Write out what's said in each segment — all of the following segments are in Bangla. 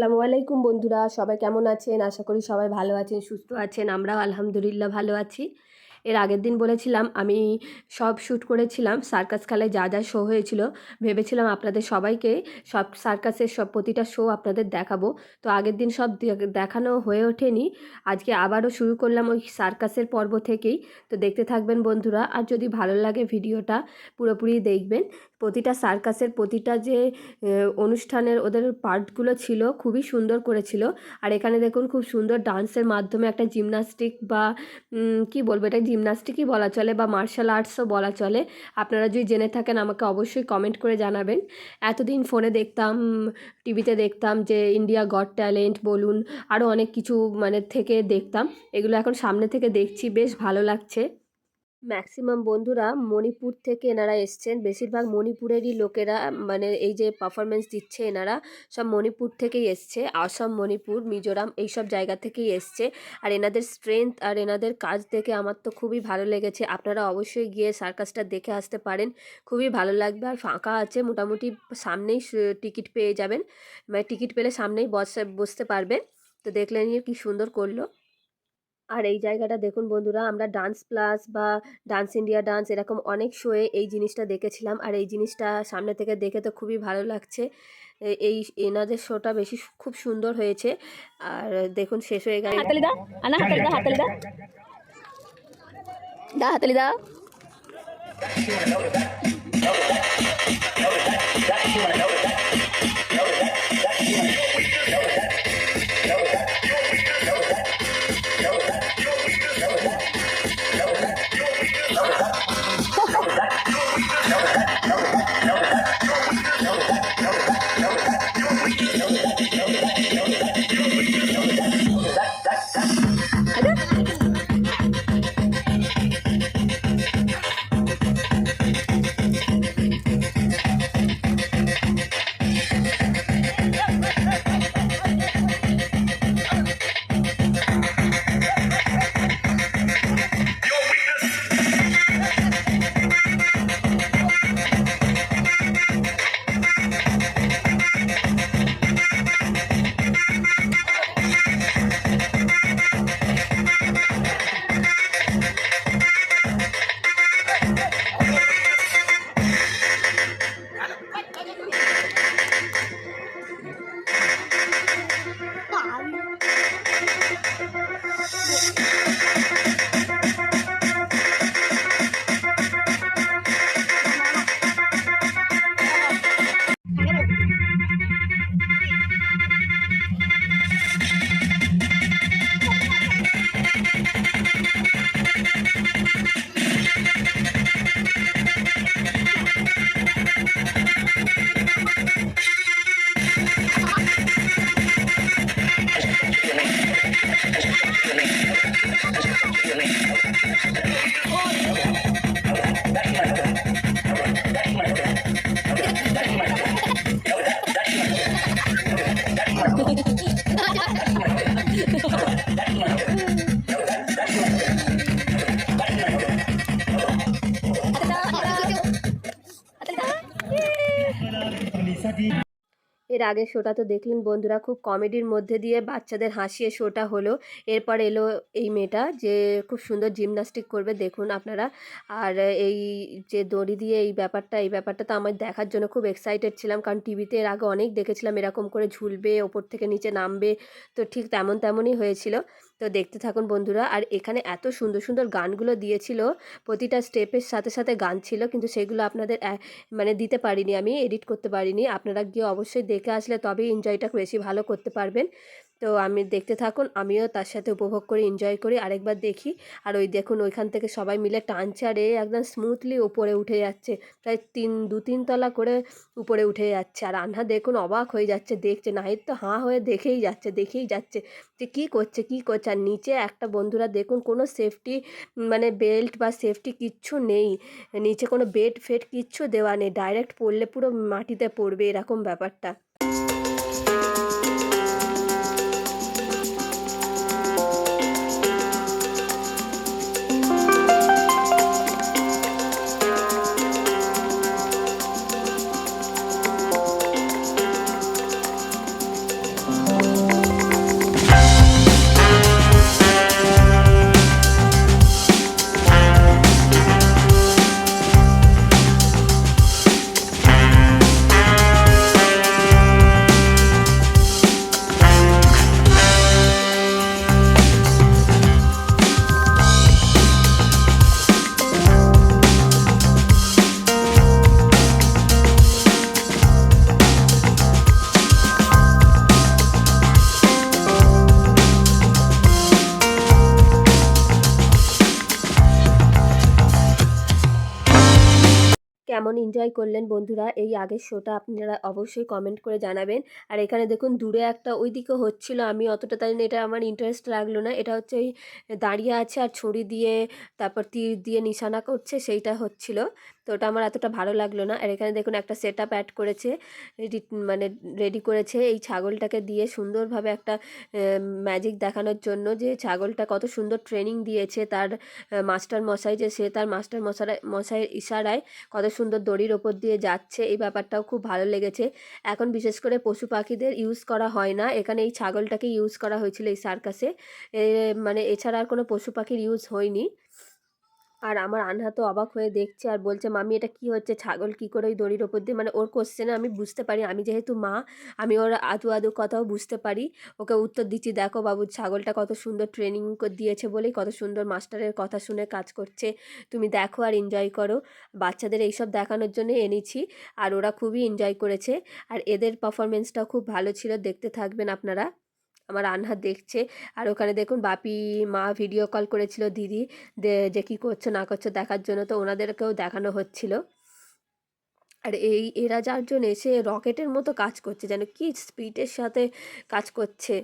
আসসালামু আলাইকুম বন্ধুরা, সবাই কেমন আছেন? আশা করি সবাই ভালো আছেন, সুস্থ আছেন, আমরাও আলহামদুলিল্লাহ ভালো আছি। এর আগের দিন বলেছিলাম, আমি সব শ্যুট করেছিলাম, সার্কাস খেলায় যা যা শো হয়েছিল, ভেবেছিলাম আপনাদের সবাইকে সব সার্কাসের সব প্রতিটা শো আপনাদের দেখাবো। তো আগের দিন সব দেখানো হয়ে ওঠেনি, আজকে আবারও শুরু করলাম ওই সার্কাসের পর্ব থেকেই। তো দেখতে থাকবেন বন্ধুরা, আর যদি ভালো লাগে ভিডিওটা, পুরোপুরি দেখবেন। প্রতিটা সার্কাসের প্রতিটা যে অনুষ্ঠানের ওদের পার্টগুলো ছিল খুবই সুন্দর করেছিল। আর এখানে দেখুন খুব সুন্দর ডান্সের মাধ্যমে একটা জিমনাস্টিক বা কি বলব এটা জিমনাস্টিকই বলা চলে বা মার্শাল আর্টসও বলা চলে। আপনারা যদি জেনে থাকেন আমাকে অবশ্যই কমেন্ট করে জানাবেন। এতদিন ফোনে দেখতাম, টিভিতে দেখতাম যে, ইন্ডিয়া গড ট্যালেন্ট বলুন আরও অনেক কিছু মানে থেকে দেখতাম। এগুলো এখন সামনে থেকে দেখছি, বেশ ভালো লাগছে। ম্যাক্সিমাম বন্ধুরা মণিপুর থেকে এনারা এসছেন। বেশিরভাগ মণিপুরেরই লোকেরা মানে এই যে পারফরমেন্স দিচ্ছে এনারা, সব মণিপুর থেকেই এসছে। আসাম, মণিপুর, মিজোরাম এইসব জায়গা থেকেই এসছে। আর এনাদের স্ট্রেংথ আর এনাদের কাজ দেখে আমার তো খুবই ভালো লেগেছে। আপনারা অবশ্যই গিয়ে সার্কাসটা দেখে আসতে পারেন। খুবই ভালো লাগবে। আর ফাঁকা আছে, মোটামুটি সামনেই টিকিট পেয়ে যাবেন। মানে টিকিট পেলে সামনেই বসে, বসতে পারবেন। তো দেখলেন কি সুন্দর করল। আর এই জায়গাটা দেখুন বন্ধুরা আমরা ডান্স প্লাস বা ডান্স ইন্ডিয়া ডান্স এরকম অনেক শোয়ে এই জিনিসটা দেখেছিলাম। আর এই জিনিসটা সামনে থেকে দেখে তো খুবই ভালো লাগছে। এই এনাদের শোটা বেশি খুব সুন্দর হয়েছে। আর দেখুন শেষ হয়ে গেল। হাতালি দা আনা হাতালি দা হাতালি দা দা হাতালি দা ハハハハ! এর আগের শোটা তো দেখলেন বন্ধুরা, খুব কমেডির মধ্যে দিয়ে বাচ্চাদের হাসিয়ে শোটা হলো। এরপর এলো এই মেয়েটা যে খুব সুন্দর জিমনাস্টিক করবে, দেখুন আপনারা। আর এই যে দড়ি দিয়ে এই ব্যাপারটা এই ব্যাপারটা তো আমার দেখার জন্য খুব এক্সাইটেড ছিলাম, কারণ টিভিতে এর আগে অনেক দেখেছিলাম, এরকম করে ঝুলবে, ওপর থেকে নিচে নামবে, তো ঠিক তেমন তেমনই হয়েছিল। তো দেখতে থাকুন বন্ধুরা, আর এখানে এত সুন্দর সুন্দর গানগুলো দিয়েছিল, প্রতিটা স্টেপের সাথে সাথে গান ছিল, কিন্তু সেগুলো আপনাদের মানে দিতে পারিনি আমি এডিট করতে পারিনি, আপনারা গিয়ে অবশ্যই দেখে আসলে তবেই এনজয়টা বেশি ভালো করতে পারবেন। তো আমি দেখতে থাকুন, আমিও তার সাথে উপভোগ করে এনজয় করি, আরেকবার দেখি। আর ওই দেখুন, ওইখান থেকে সবাই মিলে টানছে আর এ একদম স্মুথলি উপরে উঠে যাচ্ছে। প্রায় তিন, দু, তিন তলা করে উপরে উঠে যাচ্ছে। আর আন্না দেখুন, অবাক হয়ে যাচ্ছে, দেখছে, নাহিদ তো হাঁ হয়ে দেখেই যাচ্ছে দেখেই যাচ্ছে যে কী করছে কী করছে। আর নিচে একটা বন্ধুরা দেখুন, কোনো সেফটি মানে বেল্ট বা সেফটি কিচ্ছু নেই। নিচে কোনো বেড ফেড কিচ্ছু দেওয়া নেই। ডাইরেক্ট পড়লে পুরো মাটিতে পড়বে, এরকম ব্যাপারটা। কেমন এনজয় করলেন বন্ধুরা, এই আগের শোটা আপনারা অবশ্যই কমেন্ট করে জানাবেন। আর এখানে দেখুন, দূরে একটা ওইদিকে হচ্ছিল, আমি অতটা তাই এটা আমার ইন্টারেস্ট লাগল না। এটা হচ্ছে ওই দাঁড়িয়ে আছে আর ছড়ি দিয়ে, তারপর তীর দিয়ে নিশানা করছে, সেইটা হচ্ছিল। তো ওটা আমার এতটা ভালো লাগল না। আর এখানে দেখুন একটা সেট আপ অ্যাড করেছে মানে রেডি করেছে এই ছাগলটাকে দিয়ে সুন্দরভাবে একটা ম্যাজিক দেখানোর জন্য যে ছাগলটা কত সুন্দর ট্রেনিং দিয়েছে তার মাস্টার মশাই যে সে তার মাস্টার মশাই মশাইয়ের ইশারায় কত সুন্দর দড়ির ওপর দিয়ে যাচ্ছে। এই ব্যাপারটাও খুব ভালো লেগেছে। এখন বিশেষ করে পশু পাখিদের ইউজ করা হয় না। এখানে এই ছাগলটাকে ইউজ করা হয়েছিল এই সার্কাসে মানে এছাড়া আর কোনো পশু পাখির ইউজ হয়নি। আর আমার আনহা তো অবাক হয়ে দেখছে আর বলছে মামি এটা কি হচ্ছে? ছাগল কি করে ওই দড়ির ওপর দিয়ে? মানে ওর কোশ্চেনে আমি বুঝতে পারি। আমি যেহেতু মা, আমি ওর আদু আদু কথাও বুঝতে পারি। ওকে উত্তর দিচ্ছি, দেখো বাবু, ছাগলটা কত সুন্দর ট্রেনিং দিয়েছে বলেই, কত সুন্দর মাস্টারের কথা শুনে কাজ করছে। তুমি দেখো আর এনজয় করো। বাচ্চাদের এইসব দেখানোর জন্য এনেছি আর ওরা খুবই এনজয় করেছে। আর এদের পারফরমেন্সটাও খুব ভালো ছিল। দেখতে থাকবেন আপনারা। আমার আনহা দেখছে। আর ওখানে দেখুন বাপি, মা ভিডিও কল করেছিল দিদি যে কী করছ, না করছ দেখার জন্য। তো ওনাদেরকেও দেখানো হচ্ছিল। আর এই, এরা যার জন্য এসে রকেটের মতো কাজ করছে, যেন কি স্পিডের সাথে কাজ করছে।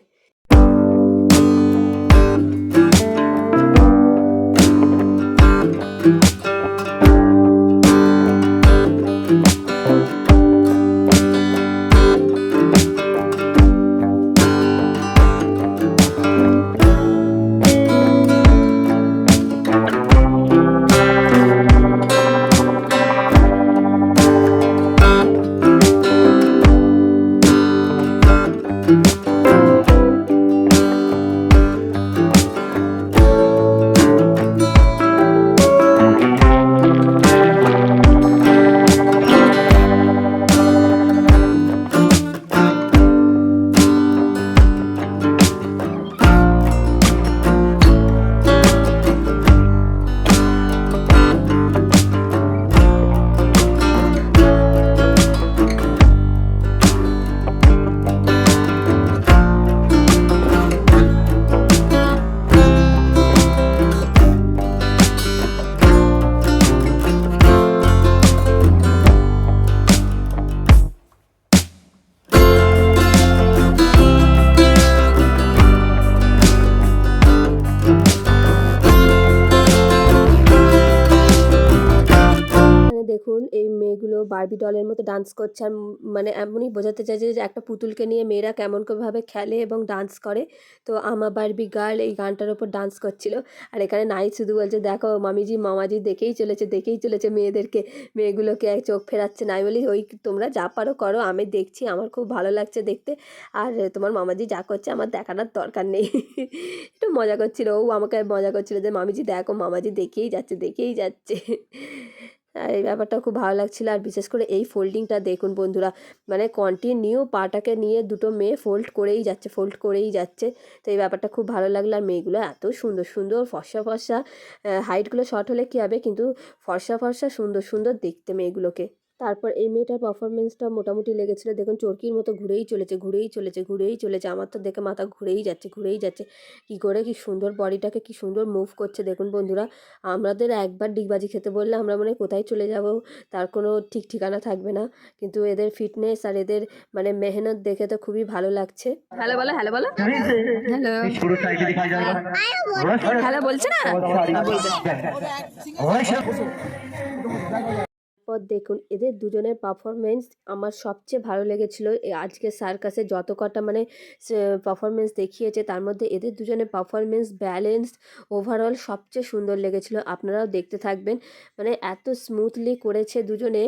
বারবি ডলের মতো ডান্স করছে আর মানে এমনই বোঝাতে চাইছে যে একটা পুতুলকে নিয়ে মেয়েরা কেমন ভাবে খেলে এবং ডান্স করে। তো আমা বারবি গার্ল এই গানটার ওপর ডান্স করছিল। আর এখানে নাই শুধু বলছে, দেখো মামিজি, মামাজি দেখেই চলেছে দেখেই চলেছে মেয়েদেরকে। মেয়েগুলোকে চোখ ফেরাচ্ছে না। আমি বলি, ওই তোমরা যা পারো করো, আমি দেখছি, আমার খুব ভালো লাগছে দেখতে। আর তোমার মামাজি যা করছে, আমার দেখানোর দরকার নেই। একটু মজা করছিল। ও আমাকে মজা করছিল যে, মামিজি, দেখো মামাজি দেখেই যাচ্ছে দেখেই যাচ্ছে। এই ব্যাপারটা খুব ভালো লাগছিল। আর বিশেষ করে এই ফোল্ডিংটা দেখুন বন্ধুরা মানে কন্টিনিউ পাটাকে নিয়ে দুটো মেয়ে ফোল্ড করেই যাচ্ছে ফোল্ড করেই যাচ্ছে। তো এই ব্যাপারটা খুব ভালো লাগল। আর মেয়েগুলো এত সুন্দর সুন্দর, ফর্সা ফর্সা হাইটগুলো শর্ট হলে কী হবে? কিন্তু ফর্সা ফর্সা, সুন্দর সুন্দর দেখতে মেয়েগুলোকে। তারপর এই মেয়েটার পারফরমেন্সটা মোটামুটি লেগেছিলো। দেখুন চরকির মতো ঘুরেই চলেছে ঘুরেই চলেছে ঘুরেই চলেছে। আমার তো দেখে মাথা ঘুরেই যাচ্ছে ঘুরেই যাচ্ছে। কি করে কি সুন্দর বডিটাকে কি সুন্দর মুভ করছে। দেখুন বন্ধুরা আমাদের একবার ডিগবাজি খেতে বললে আমরা মানে কোথায় চলে যাব তার কোনো ঠিক ঠিকানা থাকবে না। কিন্তু এদের ফিটনেস আর এদের মানে মেহনত দেখে তো খুবই ভালো লাগছে। হ্যালো বলো হ্যালো বলো। হ্যালো। হ্যালো বলছে না? তারপর দেখুন, এদের দুজনের পারফরমেন্স আমার সবচেয়ে ভালো লেগেছিলো। আজকে সার্কাসে যত কটা মানে পারফরমেন্স দেখিয়েছে, তার মধ্যে এদের দুজনের পারফরমেন্স ব্যালেন্স ওভারঅল সবচেয়ে সুন্দর লেগেছিলো। আপনারাও দেখতে থাকবেন। মানে এত স্মুথলি করেছে দুজনে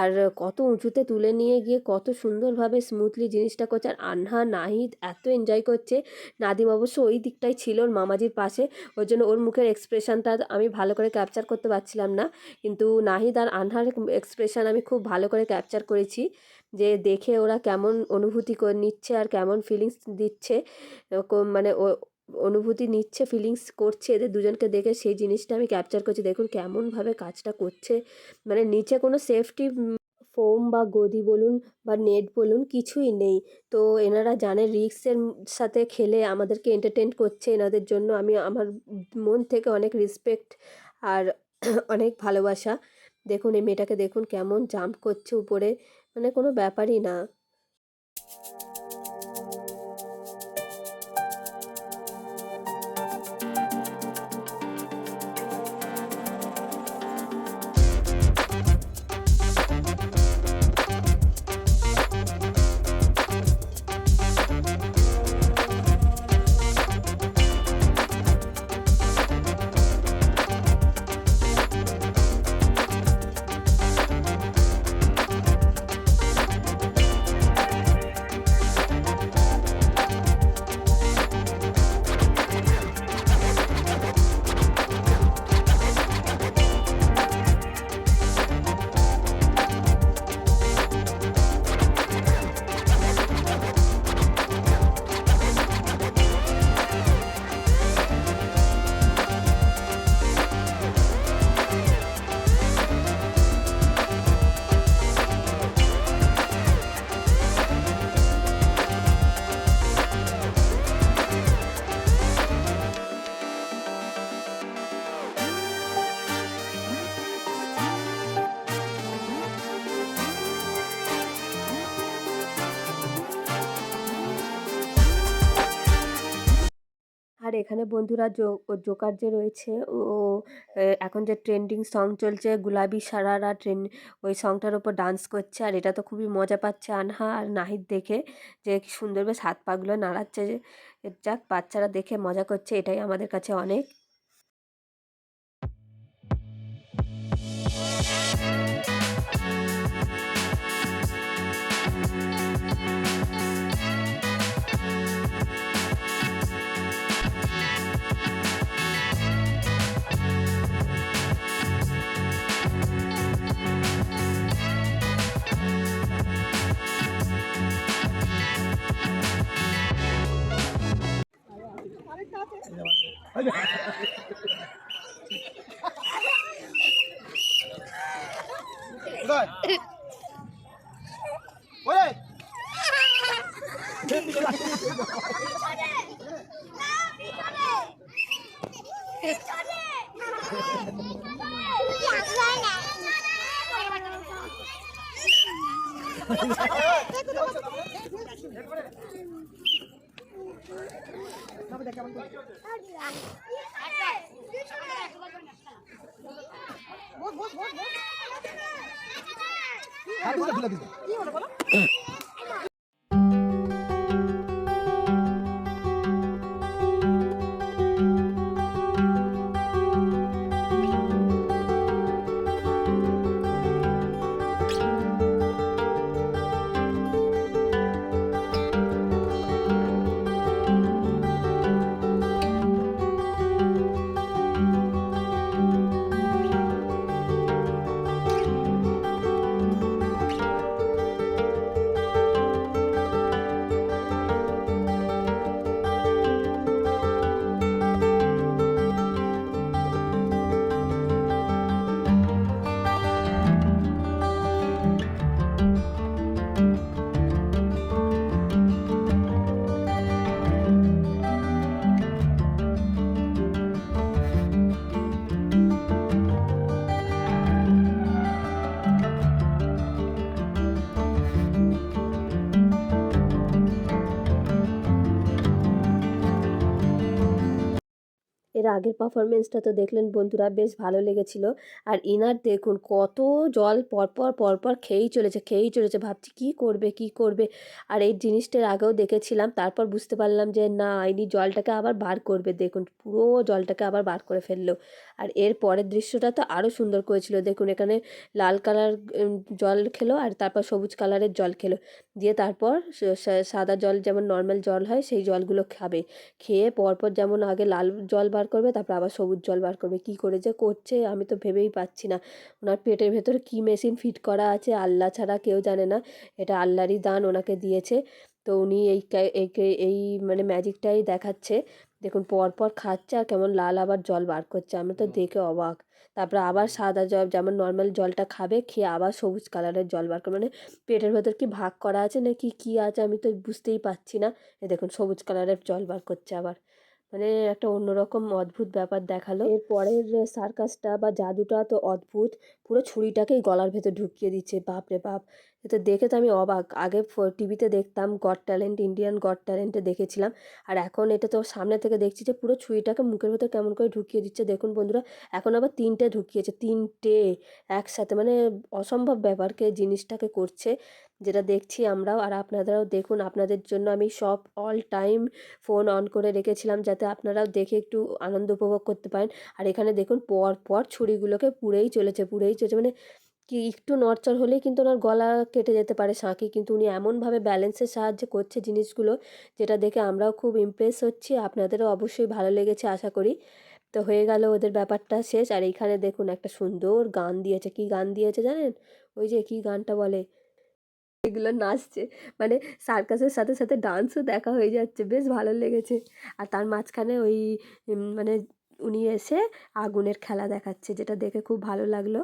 আর কত উঁচুতে তুলে নিয়ে গিয়ে কত সুন্দরভাবে স্মুথলি জিনিসটা করছে। আর আনহা, নাহিদ এত এনজয় করছে। নাদিম অবশ্য ওই দিকটাই ছিল ওর মামাজির পাশে। ওর জন্য ওর মুখের এক্সপ্রেশনটা আমি ভালো করে ক্যাপচার করতে পারছিলাম না। কিন্তু নাহিদ আর আনহার এক্সপ্রেশন আমি খুব ভালো করে ক্যাপচার করেছি যে দেখে ওরা কেমন অনুভূতি নিচ্ছে আর কেমন ফিলিংস দিচ্ছে। মানে ও, অনুভূতি নিচ্ছে ফিলিংস করছে, এদের দুজনকে দেখে সেই জিনিসটা আমি ক্যাপচার করছি। দেখুন কেমনভাবে কাজটা করছে। মানে নিচে কোনো সেফটি ফোম বা গদি বলুন বা নেট বলুন কিছুই নেই। তো এনারা জানে রিক্সের সাথে খেলে আমাদেরকে এন্টারটেন করছে এনাদের জন্য। আমি, আমার মন থেকে অনেক রেসপেক্ট আর অনেক ভালোবাসা। দেখুন এই মেয়েটাকে দেখুন কেমন জাম্প করছে উপরে। মানে কোনো ব্যাপারই না। এখানে বন্ধুরা জোকার যে রয়েছে, ও এখন যে ট্রেন্ডিং সং চলছে, গুলাবি সারারা ট্রেন ওই সংটার ওপর ডান্স করছে, আর এটা তো খুবই মজা পাচ্ছে আনহা আর নাহিদ দেখে, যে সুন্দর বেশ হাত পাগুলো নাড়াচ্ছে যাক বাচ্চারা দেখে মজা করছে, এটাই আমাদের কাছে অনেক। 哎呀 এটা কেমন করে কি হলো বলো? এর আগের পারফরমেন্সটা তো দেখলেন বন্ধুরা বেশ ভালো লেগেছিল। আর ইনার দেখুন কত জল পরপর পরপর খেয়েই চলেছে খেয়েই চলেছে। ভাবছি কি করবে কি করবে? আর এই জিনিসটার আগেও দেখেছিলাম, তারপর বুঝতে পারলাম যে না, ইনি জলটাকে আবার বার করবে। দেখুন পুরো জলটাকে আবার বার করে ফেলল। আর এর পরের দৃশ্যটা তো আরও সুন্দর করেছিল। দেখুন, এখানে লাল কালার জল খেলো আর তারপর সবুজ কালারের জল খেলো। দিয়ে তারপর সাদা জল যেমন নর্মাল জল হয়, সেই জলগুলো খাবে। খেয়ে পরপর যেমন আগে লাল জল বার করবে, তারপর আবার সবুজ জল বার করবে। কি করে যে করছে, আমি তো ভেবেই পাচ্ছি না। ওনার পেটের ভেতরে কী মেশিন ফিট করা আছে, আল্লাহ ছাড়া কেউ জানে না। এটা আল্লাহরই দান ওনাকে দিয়েছে। তো উনি এই এই মানে ম্যাজিকটাই দেখাচ্ছে। দেখুন পরপর খাচ্ছে আর কেমন লাল আবার জল বার করছে। আমি তো দেখে অবাক। তারপরে আবার সাদা জল যেমন নর্মাল জলটা খাবে খেয়ে আবার সবুজ কালারের জল বার করে মানে পেটের ভেতর কি ভাগ করা আছে নাকি কি আছে আমি তো বুঝতেই পারছি না। এ দেখুন সবুজ কালারের জল বার করছে আবার। মানে একটা অন্যরকম অদ্ভুত ব্যাপার দেখাল। এর পরের সার্কাসটা বা জাদুটা তো অদ্ভুত। পুরো ছুরিটাকেই গলার ভেতর ঢুকিয়ে দিচ্ছে, বাপরে বাপ। এটা দেখে তো আমি অবাক। আগে টিভিতে দেখতাম গড ট্যালেন্ট, ইন্ডিয়ান গড ট্যালেন্টে দেখেছিলাম। আর এখন এটা তো সামনে থেকে দেখছি যে পুরো ছুরিটাকে মুখের ভেতর কেমন করে ঢুকিয়ে দিচ্ছে। দেখুন বন্ধুরা, এখন আবার তিনটে ঢুকিয়েছে, তিনটে একসাথে। মানে অসম্ভব ব্যাপারকে জিনিসটাকে করছে। যেটা দেখছি আমরাও আর আপনারাও দেখুন, আপনাদের জন্য আমি সব অল টাইম ফোন অন করে রেখেছিলাম যাতে আপনারাও দেখে একটু আনন্দ উপভোগ করতে পারেন। আর এখানে দেখুন, পর পর ছুরিগুলোকে পুড়েই চলেছে পুড়েই চলেছে। মানে কি একটু নড়চড় হলেই কিন্তু ওনার গলা কেটে যেতে পারে শাঁখি, কিন্তু উনি এমনভাবে ব্যালেন্সের সাহায্যে করছে জিনিসগুলো যেটা দেখে আমরাও খুব ইমপ্রেস হচ্ছি। আপনাদেরও অবশ্যই ভালো লেগেছে আশা করি। তো হয়ে গেল ওদের ব্যাপারটা শেষ। আর এইখানে দেখুন, একটা সুন্দর গান দিয়েছে। কি গান দিয়েছে জানেন? ওই যে কি গানটা বলে? এগুলো নাচছে। মানে সার্কাসের সাথে সাথে ডান্সও দেখা হয়ে যাচ্ছে। বেশ ভালো লেগেছে। আর তার মাঝখানে ওই মানে উনি এসে আগুনের খেলা দেখাচ্ছে, যেটা দেখে খুব ভালো লাগল।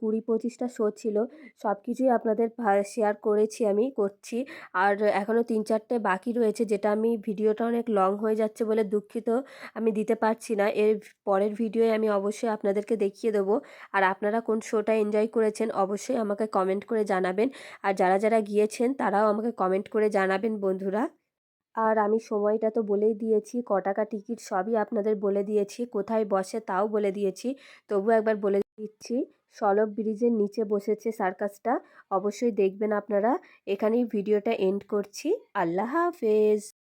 কুড়ি পঁচিশটা শো ছিল সব কিছুই আপনাদের শেয়ার করেছি আমি, করছি। আর এখনও তিন চারটে বাকি রয়েছে, যেটা আমি ভিডিওটা অনেক লং হয়ে যাচ্ছে বলে দুঃখিত আমি দিতে পারছি না। এর পরের ভিডিওয়ে আমি অবশ্যই আপনাদেরকে দেখিয়ে দেবো। আর আপনারা কোন শোটা এনজয় করেছেন, অবশ্যই আমাকে কমেন্ট করে জানাবেন। আর যারা যারা গিয়েছেন, তারাও আমাকে কমেন্ট করে জানাবেন, বন্ধুরা। আর আমি সময়টা তো বলেই দিয়েছি, ক টাকা টিকিট সবই আপনাদের বলে দিয়েছি, কোথায় বসে তাও বলে দিয়েছি। তবু একবার বলে দিচ্ছি। সলক ব্রিজের নিচে বসেছে সার্কাসটা। অবশ্যই দেখবেন আপনারা। এখানেই ভিডিওটা এন্ড করছি। আল্লাহ হাফেজ।